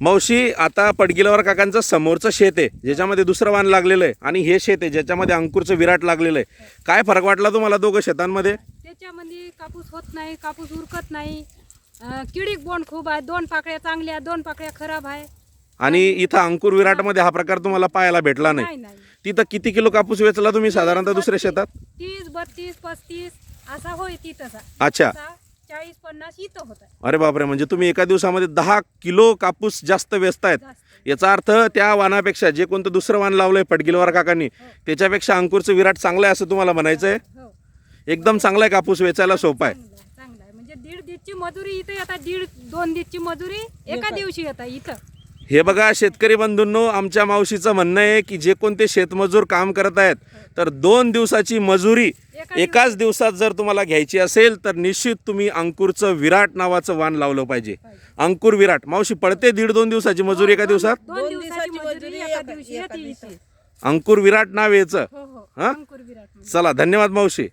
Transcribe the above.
मावशी आता पडगिलावर काकांचं समोरचं शेत आहे ज्याच्यामध्ये दुसरं वाण लागलेलं आहे आणि हे शेत आहे ज्याच्यामध्ये अंकुरचं विराट लागलेलं आहे. काय फरक वाटला तुम्हाला दोघं शेतांमध्ये? त्याच्यामध्ये कापूस होत नाही कापूस उरकत नाही. किडीक बोंड खूप आहे दोन पाकळ्या चांगल्या दोन पाकळ्या खराब आहे. आणि इथं अंकुर विराटमध्ये हा प्रकार तुम्हाला पाहायला भेटला नाही. तिथं किती किलो कापूस वेचला तुम्ही साधारणतः दुसऱ्या शेतात? तीस बत्तीस पस्तीस असा होय ती तसा. अच्छा. चाळीस पन्नास इथं होत अरे बापरे म्हणजे तुम्ही एका दिवसामध्ये दहा किलो कापूस जास्त वेचतायत याचा अर्थ त्या वाणापेक्षा जे कोणतं दुसरं वाण लावलंय पडगिलवार काकांनी त्याच्यापेक्षा अंकुरचं विराट चांगलं आहे असं तुम्हाला म्हणायचं आहे हो. एकदम चांगला आहे कापूस वेचायला सोपा आहे. चांगलं आहे चांगलं आहे. म्हणजे दीड दिवसची मजुरी इथं येतात दीड दोन दिवसची मजुरी एका दिवशी येतात इथं. हे बघा शेतकरी बंधूंनो आमच्या मावशीचं म्हणणं आहे की जे कोणते शेतमजूर काम करत आहेत तर दोन दिवसाची मजुरी एका एकाच दिवसात जर तुम्हाला घ्यायची असेल तर निश्चित तुम्ही अंकुरचं विराट नावाचं वाण लावलं पाहिजे. अंकुर विराट. मावशी पडते दीड दोन दिवसाची मजुरी एका दिवसात? अंकुर विराट नाव याचं. हो हो. हा? चला धन्यवाद मावशी.